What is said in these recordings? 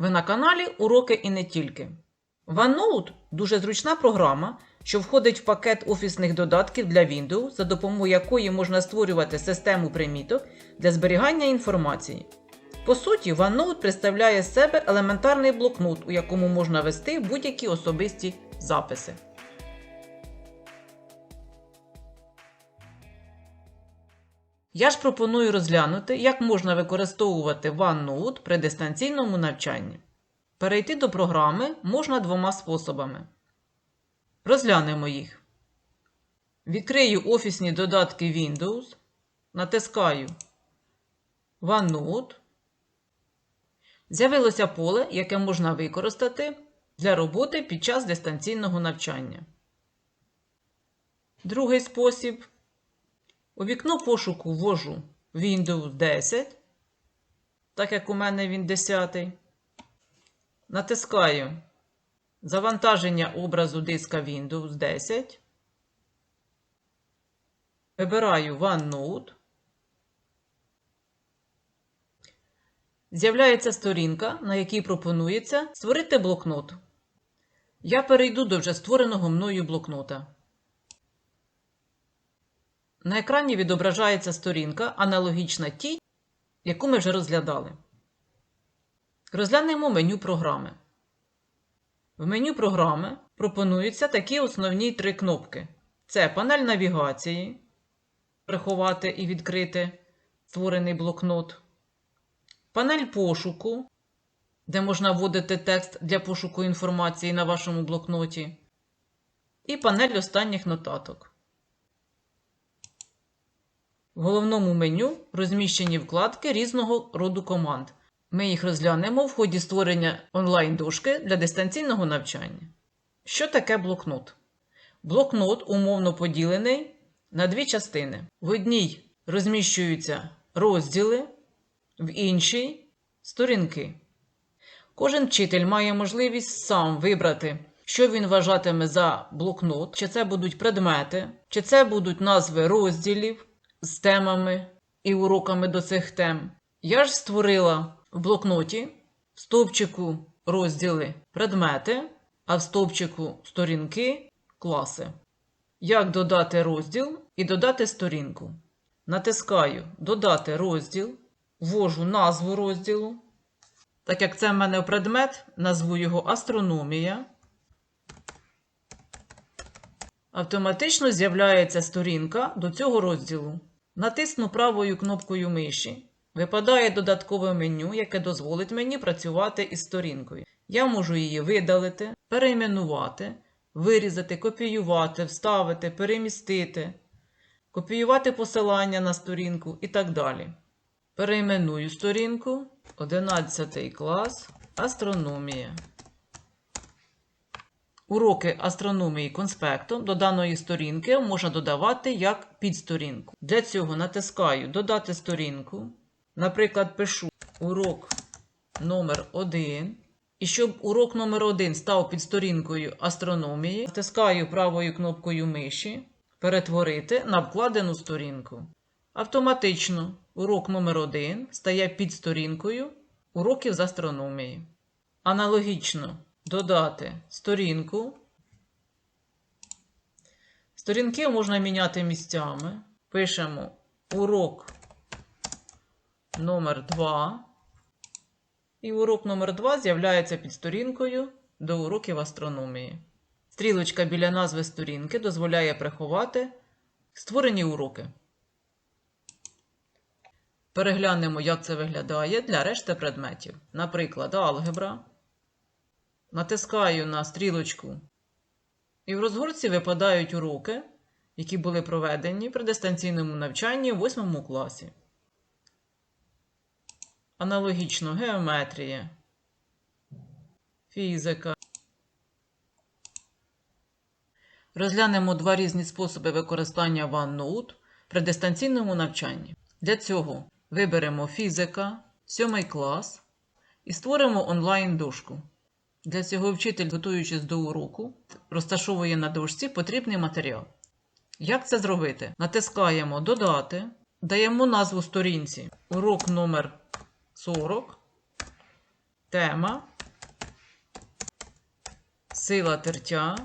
Ви на каналі Уроки і не тільки. OneNote – дуже зручна програма, що входить в пакет офісних додатків для Windows, за допомогою якої можна створювати систему приміток для зберігання інформації. По суті, OneNote представляє з себе елементарний блокнот, у якому можна вести будь-які особисті записи. Я ж пропоную розглянути, як можна використовувати OneNote при дистанційному навчанні. Перейти до програми можна двома способами. Розглянемо їх. Відкрию офісні додатки Windows, натискаю OneNote. З'явилося поле, яке можна використати для роботи під час дистанційного навчання. Другий спосіб. У вікно пошуку ввожу Windows 10, так як у мене він 10. Натискаю Завантаження образу диска Windows 10. Вибираю OneNote. З'являється сторінка, на якій пропонується створити блокнот. Я перейду до вже створеного мною блокнота. На екрані відображається сторінка, аналогічна тій, яку ми вже розглядали. Розглянемо меню програми. В меню програми пропонуються такі основні три кнопки: це панель навігації, приховати і відкрити створений блокнот, панель пошуку, де можна вводити текст для пошуку інформації на вашому блокноті, і панель останніх нотаток. В головному меню розміщені вкладки різного роду команд. Ми їх розглянемо в ході створення онлайн-дошки для дистанційного навчання. Що таке блокнот? Блокнот умовно поділений на дві частини. В одній розміщуються розділи, в іншій сторінки. Кожен вчитель має можливість сам вибрати, що він вважатиме за блокнот, чи це будуть предмети, чи це будуть назви розділів з темами і уроками до цих тем. Я ж створила в блокноті в стовпчику розділи предмети, а в стовпчику сторінки класи. Як додати розділ і додати сторінку? Натискаю Додати розділ, ввожу назву розділу. Так як це в мене предмет, назву його Астрономія. Автоматично з'являється сторінка до цього розділу. Натисну правою кнопкою миші. Випадає додаткове меню, яке дозволить мені працювати із сторінкою. Я можу її видалити, перейменувати, вирізати, копіювати, вставити, перемістити, копіювати посилання на сторінку і так далі. Перейменую сторінку 11 клас Астрономія. Уроки астрономії конспектом до даної сторінки можна додавати як підсторінку. Для цього натискаю Додати сторінку. Наприклад, пишу урок номер 1 І щоб урок номер 1 став під сторінкою астрономії, натискаю правою кнопкою миші Перетворити на вкладену сторінку. Автоматично урок номер 1 стає під сторінкою уроків з астрономії. Аналогічно додати сторінку. Сторінки можна міняти місцями. Пишемо урок номер 2. І урок номер 2 з'являється під сторінкою до уроків астрономії. Стрілочка біля назви сторінки дозволяє приховати створені уроки. Переглянемо, як це виглядає для решти предметів. Наприклад, алгебра. Натискаю на стрілочку. І в розгорці випадають уроки, які були проведені при дистанційному навчанні у 8 класі. Аналогічно геометрія, фізика. Розглянемо два різні способи використання OneNote при дистанційному навчанні. Для цього виберемо фізика, 7 клас і створимо онлайн-дошку. Для цього вчитель, готуючись до уроку, розташовує на дошці потрібний матеріал. Як це зробити? Натискаємо Додати, даємо назву сторінці Урок номер 40, тема Сила тертя.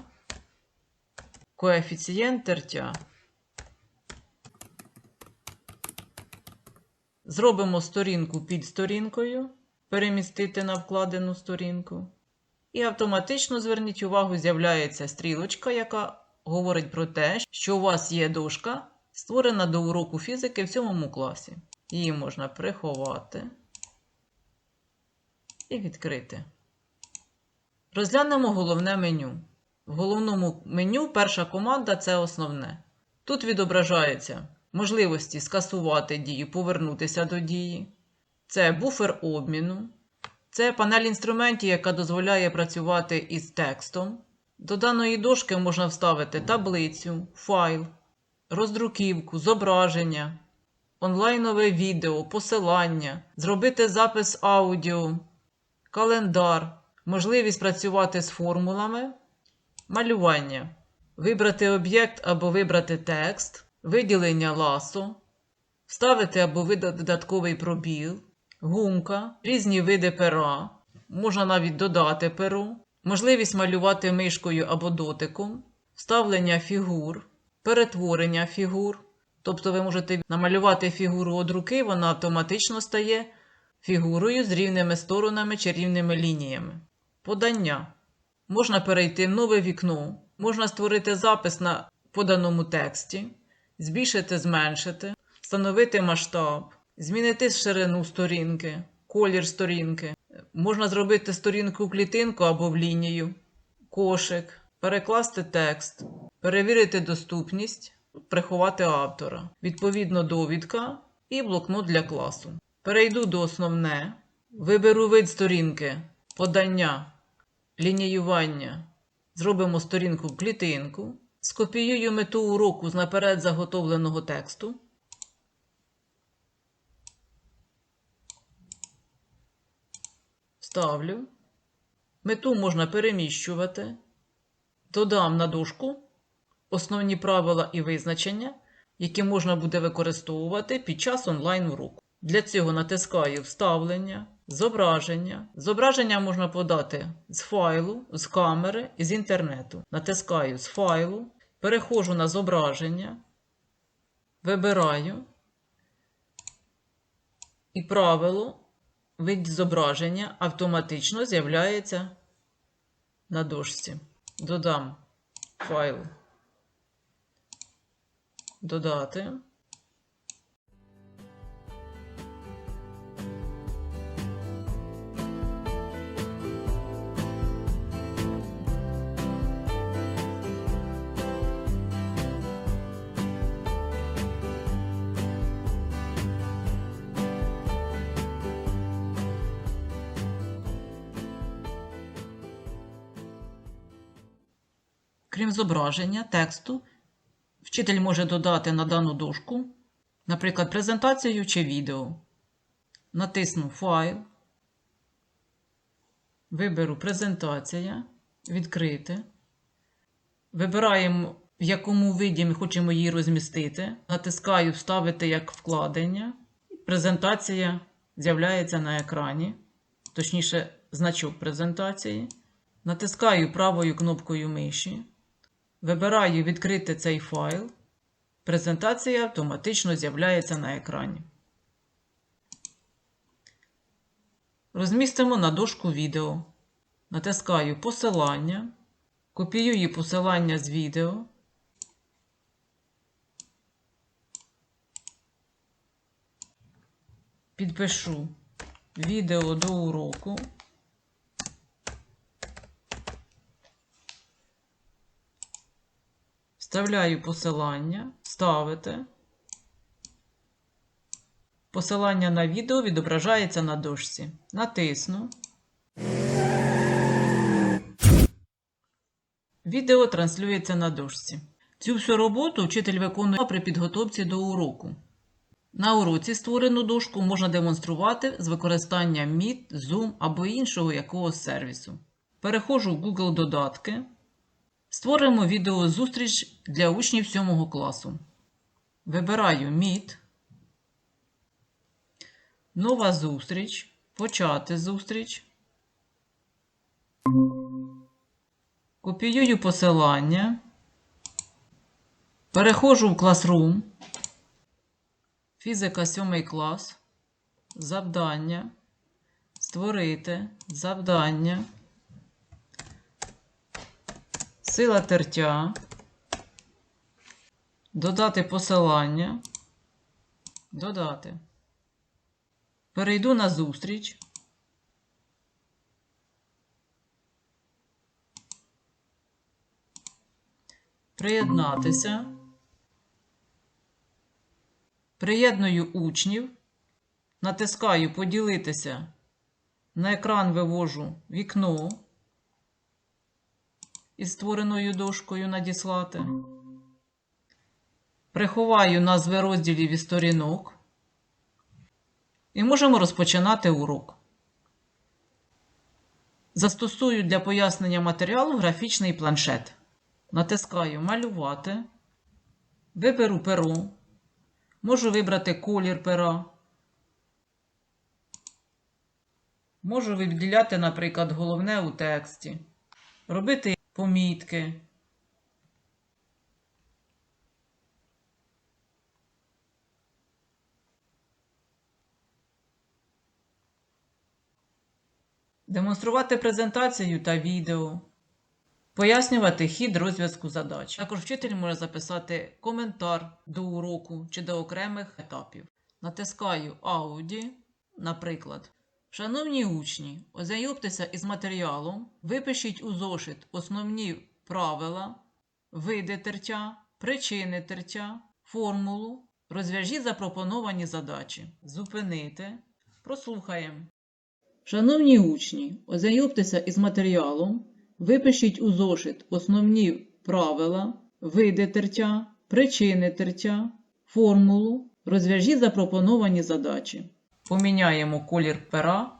Коефіцієнт тертя. Зробимо сторінку під сторінкою, перемістити на вкладену сторінку. І автоматично, зверніть увагу, з'являється стрілочка, яка говорить про те, що у вас є дошка, створена до уроку фізики в 7 класі. Її можна приховати і відкрити. Розглянемо головне меню. В головному меню перша команда це основне. Тут відображаються можливості скасувати дію, повернутися до дії. Це буфер обміну. Це панель інструментів, яка дозволяє працювати із текстом. До даної дошки можна вставити таблицю, файл, роздруківку, зображення, онлайнове відео, посилання, зробити запис аудіо, календар, можливість працювати з формулами, малювання, вибрати об'єкт або вибрати текст, виділення ласо, вставити або видати додатковий пробіл, гумка, різні види пера, можна навіть додати перо, можливість малювати мишкою або дотиком, вставлення фігур, перетворення фігур. Тобто ви можете намалювати фігуру від руки, вона автоматично стає фігурою з рівними сторонами чи рівними лініями. Подання. Можна перейти в нове вікно, можна створити запис на поданому тексті, збільшити, зменшити, встановити масштаб, змінити ширину сторінки, колір сторінки. Можна зробити сторінку в клітинку або в лінію, кошик, перекласти текст, перевірити доступність, приховати автора, відповідно довідка і блокнот для класу. Перейду до основне, виберу вид сторінки, подання, лініювання. Зробимо сторінку в клітинку, скопіюю мету уроку з наперед заготовленого тексту. Ставлю. Мету можна переміщувати. Додам на дужку основні правила і визначення, які можна буде використовувати під час онлайн-уроку. Для цього натискаю Вставлення, Зображення. Зображення можна подати з файлу, з камери і з інтернету. Натискаю з файлу, переходжу на зображення, вибираю і правило вид зображення автоматично з'являється на дошці. Додам файл. Додати. Крім зображення тексту, вчитель може додати на дану дошку, наприклад, презентацію чи відео. Натисну Файл, виберу Презентація, Відкрити. Вибираємо, в якому виді ми хочемо її розмістити. Натискаю Вставити як вкладення. Презентація з'являється на екрані, точніше, значок презентації. Натискаю правою кнопкою миші. Вибираю відкрити цей файл. Презентація автоматично з'являється на екрані. Розмістимо на дошку відео. Натискаю посилання. Копіюю посилання з відео. Підпишу відео до уроку. Вставляю посилання, ставите. Посилання на відео відображається на дошці. Натисну. Відео транслюється на дошці. Цю всю роботу вчитель виконує при підготовці до уроку. На уроці створену дошку можна демонструвати з використанням Meet, Zoom або іншого якогось сервісу. Переходжу в Google Додатки. Створимо відеозустріч для учнів 7 класу. Вибираю Meet. Нова зустріч. Почати зустріч. Копіюю посилання. Переходжу в Classroom. Фізика 7 клас. Завдання. Створити. Завдання. Сила тертя. Додати посилання. Додати. Перейду на зустріч. Приєднатися. Приєдную учнів. Натискаю Поділитися. На екран вивожу вікно із створеною дошкою надіслати. Приховаю назви розділів і сторінок. І можемо розпочинати урок. Застосую для пояснення матеріалу графічний планшет. Натискаю Малювати. Виберу перо. Можу вибрати колір пера. Можу виділяти, наприклад, головне у тексті. Робити помітки. Демонструвати презентацію та відео. Пояснювати хід розв'язку задач. Також вчитель може записати коментар до уроку чи до окремих етапів. Натискаю Ауді, наприклад. Шановні учні, ознайомтеся із матеріалом, випишіть у зошит основні правила, види тертя, причини тертя, формулу, розв'яжіть запропоновані задачі. Зупинити. Прослухаємо. Шановні учні, ознайомтеся із матеріалом, випишіть у зошит основні правила, види тертя, причини тертя, формулу, розв'яжіть запропоновані задачі. Поміняємо колір пера.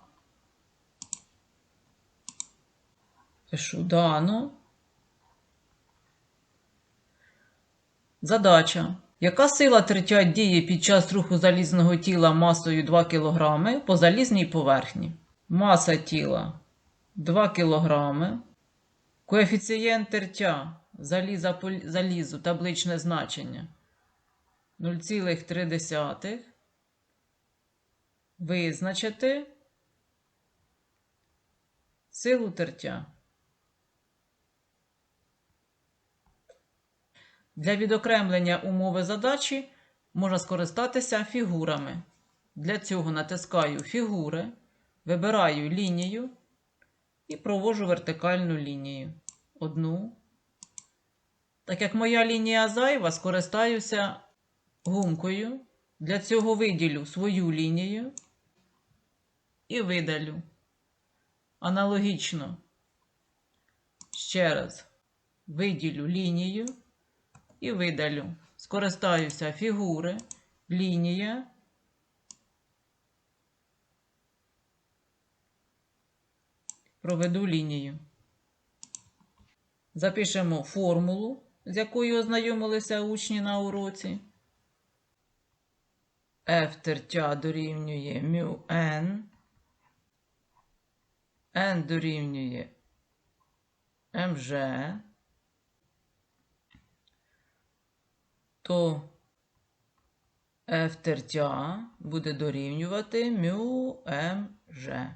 Пишу дано. Задача. Яка сила тертя діє під час руху залізного тіла масою 2 кг по залізній поверхні? Маса тіла 2 кг. Коефіцієнт тертя заліза залізу табличне значення 0,3. Визначити силу тертя. Для відокремлення умови задачі можна скористатися фігурами. Для цього натискаю фігури, вибираю лінію і провожу вертикальну лінію. Одну. Так як моя лінія зайва, скористаюся гумкою. Для цього виділю свою лінію і видалю. Аналогічно. Ще раз виділю лінію і видалю. Скористаюся фігури, лінія. Проведу лінію. Запишемо формулу, з якою ознайомилися учні на уроці. F тертя дорівнює μ n. дорівнює mg. То F тертя буде дорівнювати μmg.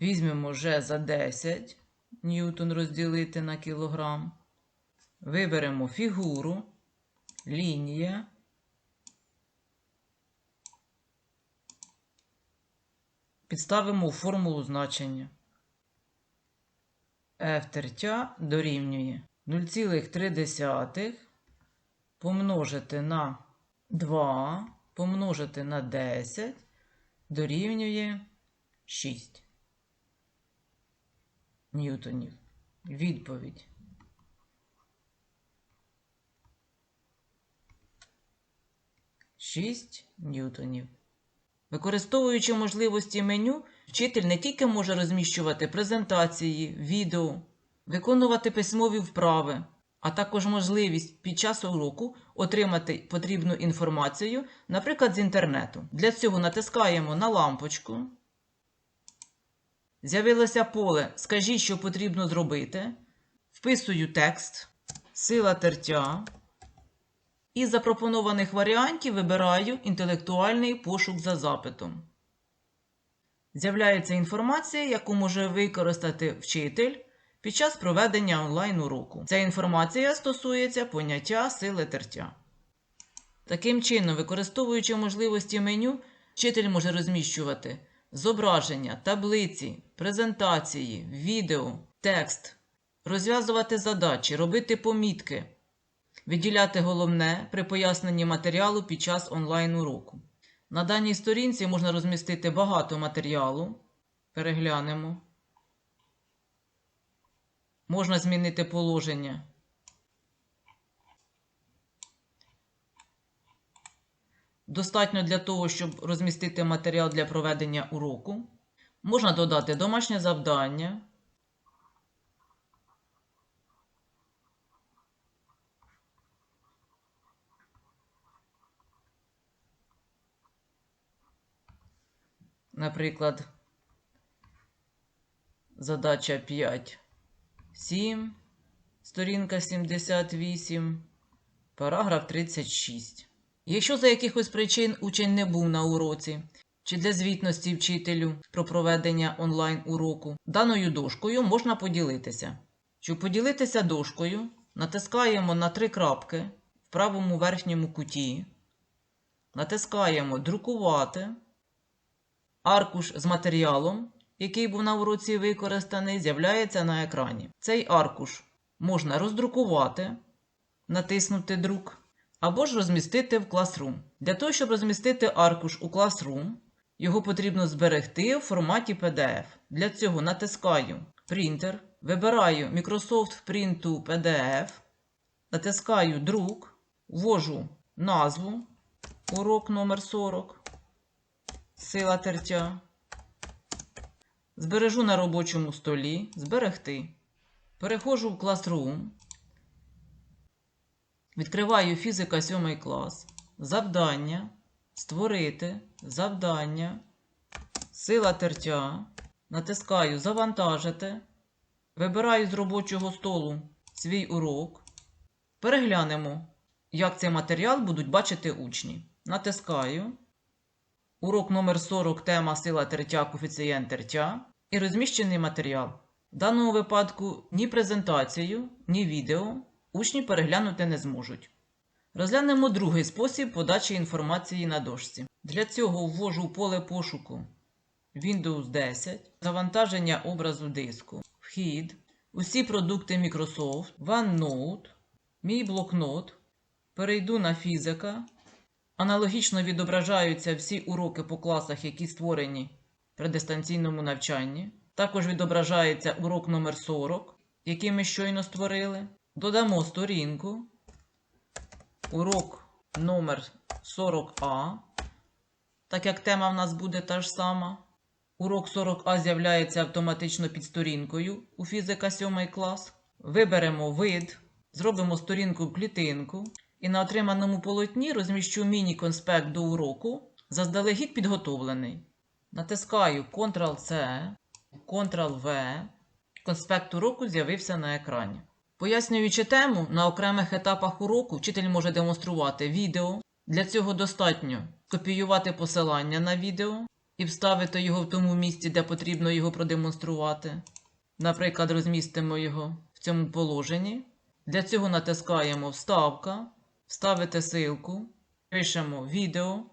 Візьмемо G за 10 ньютон розділити на кілограм. Виберемо фігуру, лінія. Підставимо формулу значення. F тертя дорівнює 0,3 помножити на 2, помножити на 10 дорівнює 6 ньютонів. Відповідь. Шість ньютонів. Використовуючи можливості меню, вчитель не тільки може розміщувати презентації, відео, виконувати письмові вправи, а також можливість під час уроку отримати потрібну інформацію, наприклад, з інтернету. Для цього натискаємо на лампочку. З'явилося поле Скажіть, що потрібно зробити. Вписую текст, сила тертя. Із запропонованих варіантів вибираю інтелектуальний пошук за запитом. З'являється інформація, яку може використати вчитель під час проведення онлайн-уроку. Ця інформація стосується поняття сили тертя. Таким чином, використовуючи можливості меню, вчитель може розміщувати зображення, таблиці, презентації, відео, текст, розв'язувати задачі, робити помітки, виділяти головне при поясненні матеріалу під час онлайн-уроку. На даній сторінці можна розмістити багато матеріалу. Переглянемо. Можна змінити положення. Достатньо для того, щоб розмістити матеріал для проведення уроку. Можна додати домашнє завдання. Наприклад, задача 5, 7, сторінка 78, параграф 36. Якщо за якихось причин учень не був на уроці, чи для звітності вчителю про проведення онлайн-уроку, даною дошкою можна поділитися. Щоб поділитися дошкою, натискаємо на три крапки в правому верхньому куті, натискаємо Друкувати. Аркуш з матеріалом, який був на уроці використаний, з'являється на екрані. Цей аркуш можна роздрукувати, натиснути друк, або ж розмістити в Classroom. Для того, щоб розмістити аркуш у Classroom, його потрібно зберегти в форматі PDF. Для цього натискаю Printer, вибираю Microsoft Print PDF, натискаю Друк, ввожу назву урок номер 40 Сила тертя. Збережу на робочому столі. Зберегти. Переходжу в Classroom. Відкриваю фізика 7 клас. Завдання. Створити. Завдання. Сила тертя. Натискаю Завантажити. Вибираю з робочого столу свій урок. Переглянемо, як цей матеріал будуть бачити учні. Натискаю. Урок номер 40 тема сила тертя, коефіцієнт тертя і розміщений матеріал. В даному випадку ні презентацію, ні відео учні переглянути не зможуть. Розглянемо другий спосіб подачі інформації на дошці. Для цього ввожу поле пошуку Windows 10, завантаження образу диску, вхід, усі продукти Microsoft, OneNote, мій блокнот, перейду на фізика. Аналогічно відображаються всі уроки по класах, які створені при дистанційному навчанні. Також відображається урок номер 40, який ми щойно створили. Додамо сторінку. Урок номер 40А. Так як тема в нас буде та ж сама. Урок 40А з'являється автоматично під сторінкою у фізика 7 клас. Виберемо вид, зробимо сторінку в клітинку. І на отриманому полотні розміщу міні-конспект до уроку, заздалегідь підготовлений. Натискаю Ctrl-C, Ctrl-V. Конспект уроку з'явився на екрані. Пояснюючи тему, на окремих етапах уроку вчитель може демонструвати відео. Для цього достатньо копіювати посилання на відео і вставити його в тому місці, де потрібно його продемонструвати. Наприклад, розмістимо його в цьому положенні. Для цього натискаємо Вставка. Вставити ссылку, пишемо відео,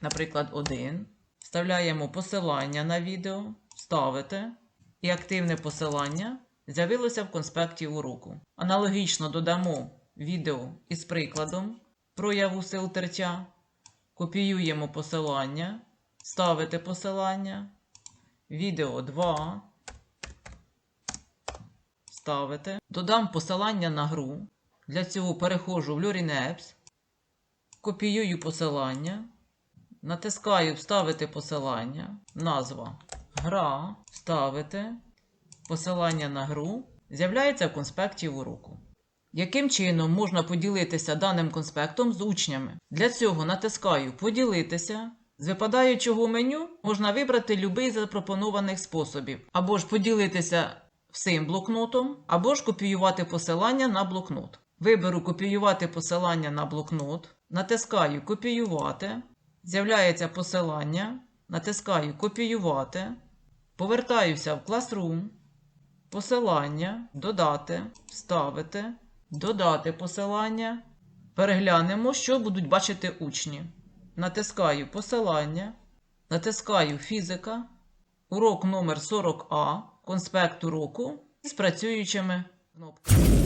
наприклад, 1. Вставляємо посилання на відео, ставите, і активне посилання з'явилося в конспекті уроку. Аналогічно додамо відео із прикладом прояву сил тертя, копіюємо посилання, ставите посилання, відео 2. Ставите. Додам посилання на гру. Для цього переходжу в Apps, копіюю посилання, натискаю Вставити посилання, назва Гра, вставити, посилання на гру з'являється в конспекті уроку. Яким чином можна поділитися даним конспектом з учнями? Для цього натискаю Поділитися. З випадаючого меню можна вибрати будь-який з запропонованих способів, або ж поділитися всім блокнотом або ж копіювати посилання на блокнот. Виберу копіювати посилання на блокнот, натискаю копіювати, з'являється посилання, натискаю копіювати, повертаюся в Classroom, посилання, додати, вставити, додати посилання. Переглянемо, що будуть бачити учні. Натискаю посилання, натискаю фізика, урок номер 40А, конспект уроку з працюючими кнопками.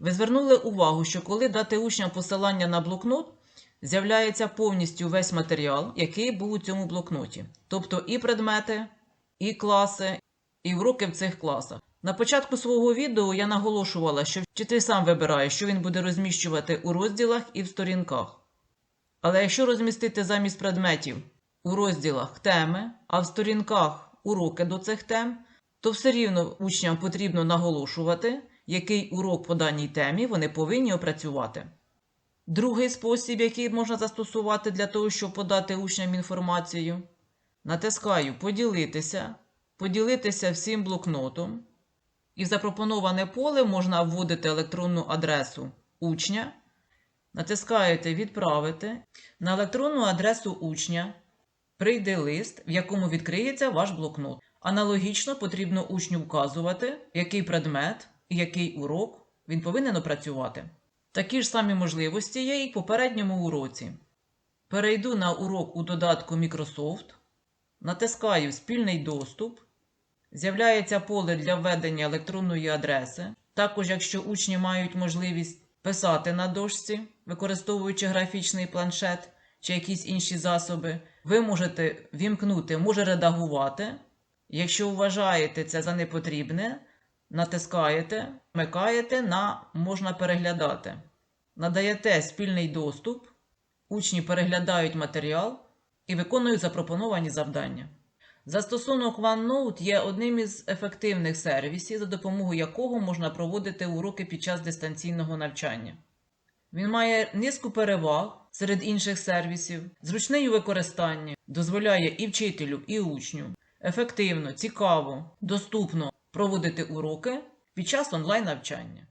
Ви звернули увагу, що коли дати учням посилання на блокнот, з'являється повністю весь матеріал, який був у цьому блокноті. Тобто і предмети, і класи, і уроки в цих класах. На початку свого відео я наголошувала, що вчитель сам вибирає, що він буде розміщувати у розділах і в сторінках. Але якщо розмістити замість предметів у розділах теми, а в сторінках уроки до цих тем, то все рівно учням потрібно наголошувати, який урок по даній темі вони повинні опрацювати. Другий спосіб, який можна застосувати для того, щоб подати учням інформацію, натискаю Поділитися, поділитися всім блокнотом. І в запропоноване поле можна вводити електронну адресу учня. Натискаєте Відправити. На електронну адресу учня прийде лист, в якому відкриється ваш блокнот. Аналогічно потрібно учню вказувати, який предмет який урок він повинен опрацювати. Такі ж самі можливості є і в попередньому уроці. Перейду на урок у додатку Microsoft, натискаю Спільний доступ. З'являється поле для введення електронної адреси. Також, якщо учні мають можливість писати на дошці, використовуючи графічний планшет чи якісь інші засоби, ви можете вімкнути може редагувати. Якщо вважаєте це за непотрібне, натискаєте, вмикаєте на можна переглядати. Надаєте спільний доступ, учні переглядають матеріал і виконують запропоновані завдання. Застосунок OneNote є одним із ефективних сервісів, за допомогою якого можна проводити уроки під час дистанційного навчання. Він має низку переваг серед інших сервісів, зручний у використанні, дозволяє і вчителю, і учню ефективно, цікаво, доступно проводити уроки під час онлайн навчання.